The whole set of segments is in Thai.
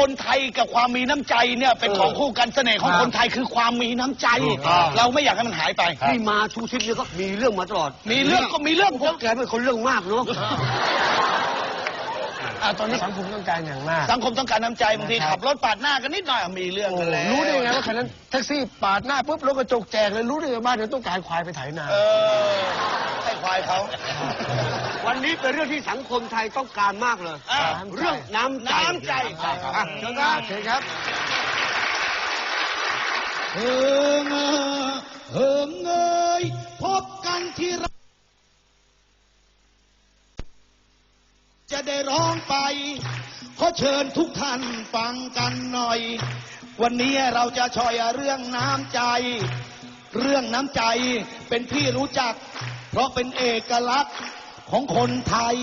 คนไทยกับความมีน้ำใจเนี่ยเป็นของคู่กันเสน่ห์ของคนไทยคือความมีน้ำใจ เราไม่อยากให้มันหายไป ที่มาทุกทริปเนี่ยก็มีเรื่องมาตลอด มีเรื่องก็มีเรื่องพวกแกเป็นคนเรื่องมากเนาะอ่าตอนนี้สังคมต้องการอย่างมาก สังคมต้องการน้ำใจบางทีนะครับขับรถปาดหน้ากันนิดหน่อยอะมีเรื่องกันแล้วรู้ได้ไงว่าคันนั้นแท็กซี่ปาดหน้าปุ๊บรถกระจกแจกเลยรู้ได้ไงบ้านเดี๋ยวต้องการควายไปไถนาเออให้ควายเขา วันนี้เป็นเรื่องที่สังคมไทยต้องการมากเลยอ่าเรื่องน้ำใจน้ำใจอะเชิญครับเชิญครับเฮิงเอ่อเฮิงเอยพบกันที่ไรจะได้ร้องไป ขอเชิญทุกท่านฟังกันหน่อย วันนี้เราจะชอยเรื่องน้ำใจ เรื่องน้ำใจเป็นที่รู้จัก เพราะเป็นเอกลักษณ์ ของคนไทย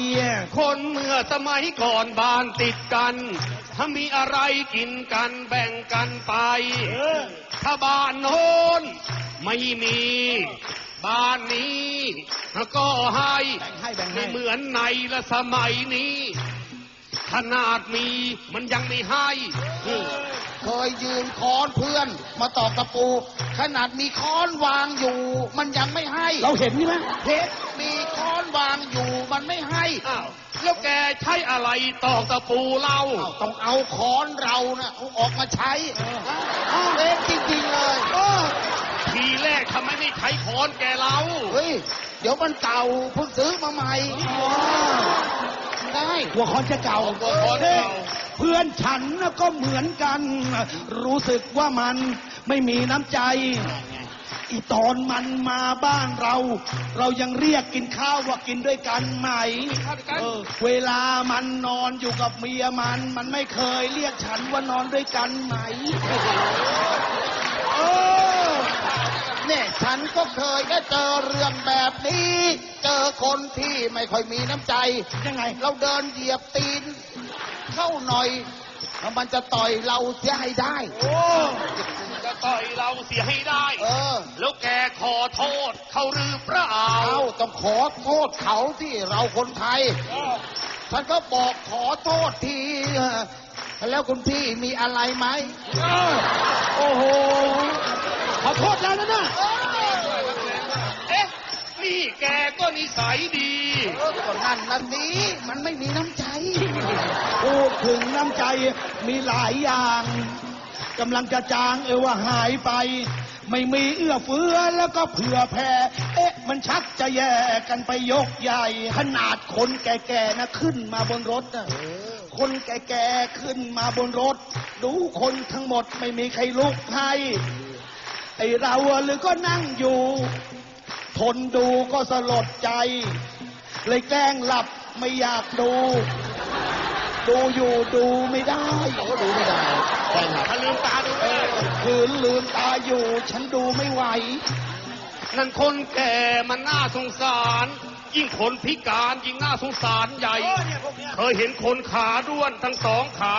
คนเมื่อสมัยก่อนบ้านติดกัน ถ้ามีอะไรกินกันแบ่งกันไปถ้าบ้านโน้นไม่มี บ้านนี้ก็ให้แบ่งให้แบ่งให้ไม่เหมือนในละสมัยนี้ ขนาดมีมันยังไม่ให้ เคยยืมค้อนเพื่อน มาตอกตะปู ขนาดมีค้อนวางอยู่ มันยังไม่ให้เราเห็นนี่ไหมเห็นมีค้อนวางอยู่มันไม่ให้อ้าวแล้วแกใช้อะไรตอกตะปูเล่าอ้าวต้องเอาค้อนเรานะ่ะเอาออกมาใช้อ้าวเล็กจริงๆเลยเออทีแรกทำไมไม่ใช้ค้อนแกเล่าเฮ้ยเดี๋ยวมันเก่าเพิ่งซื้อมาใหม่ได้หัวคอนจะเก่าหัวค้อนเก่า เพื่อนฉันน่ะก็เหมือนกัน รู้สึกว่ามันไม่มีน้ำใจ อีตอนมันมาบ้านเรา เรายังเรียกกินข้าวว่ากินด้วยกันไหมเออเวลามันนอนอยู่กับเมียมัน มันไม่เคยเรียกฉันว่านอนด้วยกันไหมเออเนี่ยฉันก็เคยได้เจอเรื่องแบบนี้ เจอคนที่ไม่ค่อยมีน้ำใจ ยังไง เราเดินเหยียบตีน เข้าหน่อยแล้วมันจะต่อยเราเสียให้ได้จะต่อยเราเสียให้ได้ เออ แล้วแกขอโทษเขาหรือเปล่าเอาต้องขอโทษเขาที่เราคนไทยฉันก็บอกขอโทษทีเออแล้วคุณพี่มีอะไรไหมโอ้โห ขอโทษแล้วนะน่ะเอ๊ะนี่แกก็นิสัยดี เออก็นั่นนั่นนี้มันไม่มีน้ำใจ พูดถึงน้ำใจมีหลายอย่างกำลังจะจางเอวว่าหายไป ไม่มีเอื้อเฟื้อแล้วก็เผื่อแผ่เอ๊ะ มันชักจะแย่กันไปยกใหญ่ ขนาดคนแก่ๆนะขึ้นมาบนรถนะคนแก่ๆขึ้นมาบนรถ ดูคนทั้งหมดไม่มีใครลุกให้ไอเราอะหรือก็นั่งอยู่ ทนดูก็สลดใจ เลยแกล้งหลับไม่อยากดู ดูอยู่ดูไม่ได้โอ้ดูไม่ได้แกล้งหลับถ้าลืมตาดูเออคืนลืมตาอยู่ ฉันดูไม่ไหว นั่นคนแก่มันน่าสงสาร ยิ่งคนพิการยิ่งน่าสงสารใหญ่ เคยเห็นคนขาด้วนทั้งสองขา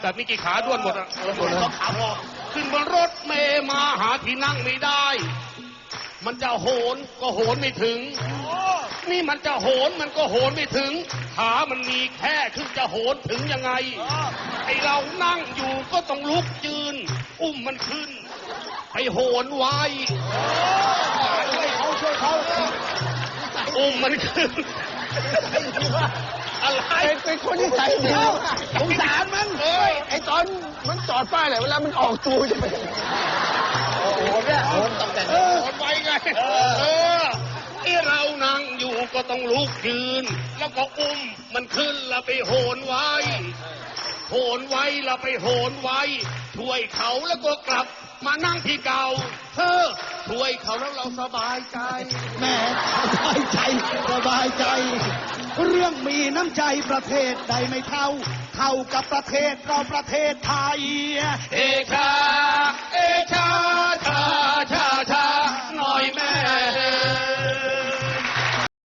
แต่มีกี่ขาด้วนหมดอะหมดเลยขาพอขึ้นบนรถเมย์มาหาที่นั่งไม่ได้ มันจะโหนก็โหนไม่ถึง นี่มันจะโหนมันก็โหนไม่ถึง ขามันมีแค่ขึ้นจะโหนถึงยังไง ไอเรานั่งอยู่ก็ต้องลุกยืน อุ้มมันขึ้น ไปโหนไว้เขาช่วยเขาอุ้มมันขึ้นอะไรเป็นคนที่ใจดีสงสารมันเอ้ยไอตอนมันจอดป้ายแหละเวลามันออกตัวจะเป็น เออไอเรานั่งอยู่ก็ต้องลุกยืน แล้วก็อุ้มมันขึ้นแล้วไปโหนไว้ โหนไว้แล้วไปโหนไว้ ช่วยเขาแล้วก็กลับมานั่งที่เก่า เธอช่วยเขาแล้วเราสบายใจ แหม่สบายใจสบายใจ เรื่องมีน้ำใจประเทศใดไม่เท่า เท่ากับประเทศเราประเทศไทย เอชา เอชา